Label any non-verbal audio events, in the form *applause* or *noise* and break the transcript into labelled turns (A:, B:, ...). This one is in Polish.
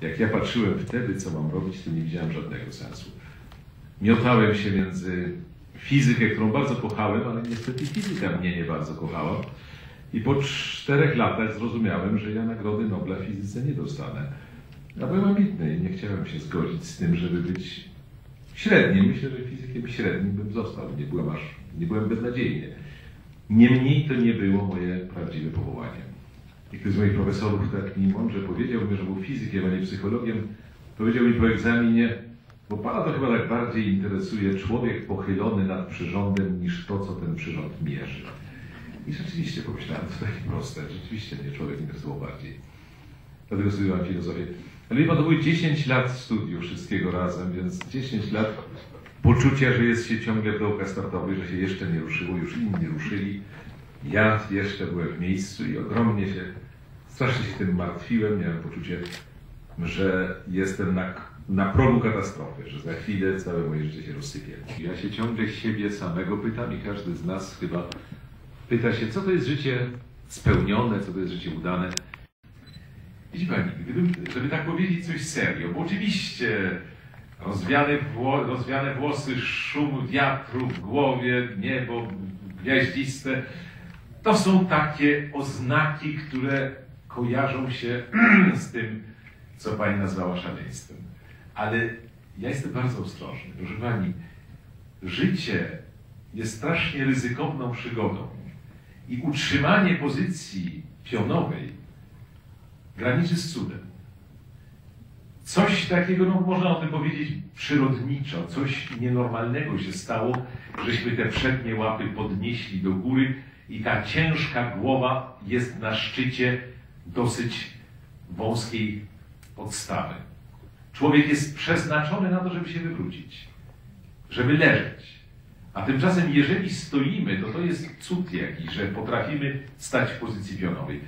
A: Jak ja patrzyłem wtedy, co mam robić, to nie widziałem żadnego sensu. Miotałem się między fizykę, którą bardzo kochałem, ale niestety fizyka mnie nie bardzo kochała. I po czterech latach zrozumiałem, że ja Nagrody Nobla w fizyce nie dostanę. Ja byłem ambitny i nie chciałem się zgodzić z tym, żeby być średnim. Myślę, że fizykiem średnim bym został. Nie byłem aż, nie byłem beznadziejny. Niemniej to nie było moje prawdziwe powołanie. I ktoś z moich profesorów tak mi mądrze powiedział że fizykiem, a nie psychologiem. Powiedział mi po egzaminie, bo pana to chyba tak bardziej interesuje człowiek pochylony nad przyrządem niż to, co ten przyrząd mierzy. I rzeczywiście pomyślałem, to takie proste. Rzeczywiście mnie człowiek interesował bardziej. Dlatego studiowałem filozofię. Ale pan, to były 10 lat studiów wszystkiego razem, więc 10 lat poczucia, że jest się ciągle w dołkach startowych, że się jeszcze nie ruszyło, już inni ruszyli. Ja jeszcze byłem w miejscu i ogromnie się, strasznie się tym martwiłem. Miałem poczucie, że jestem na, na progu katastrofy, że za chwilę całe moje życie się rozsypie. Ja się ciągle siebie samego pytam i każdy z nas chyba pyta się, co to jest życie spełnione, co to jest życie udane. Widzi Pani, gdybym, żeby tak powiedzieć coś serio, bo oczywiście rozwiane, wło, rozwiane włosy, szum wiatru w głowie, niebo gwiaździste, to są takie oznaki, które kojarzą się *clears throat* z tym, co Pani nazwała szaleństwem. Ale ja jestem bardzo ostrożny. Proszę Pani, życie jest strasznie ryzykowną przygodą i utrzymanie pozycji pionowej graniczy z cudem. Coś takiego, no można o tym powiedzieć przyrodniczo, coś nienormalnego się stało, żeśmy te przednie łapy podnieśli do góry i ta ciężka głowa jest na szczycie dosyć wąskiej podstawy. Człowiek jest przeznaczony na to, żeby się wywrócić, żeby leżeć. A tymczasem, jeżeli stoimy, to to jest cud jakiś, że potrafimy stać w pozycji pionowej.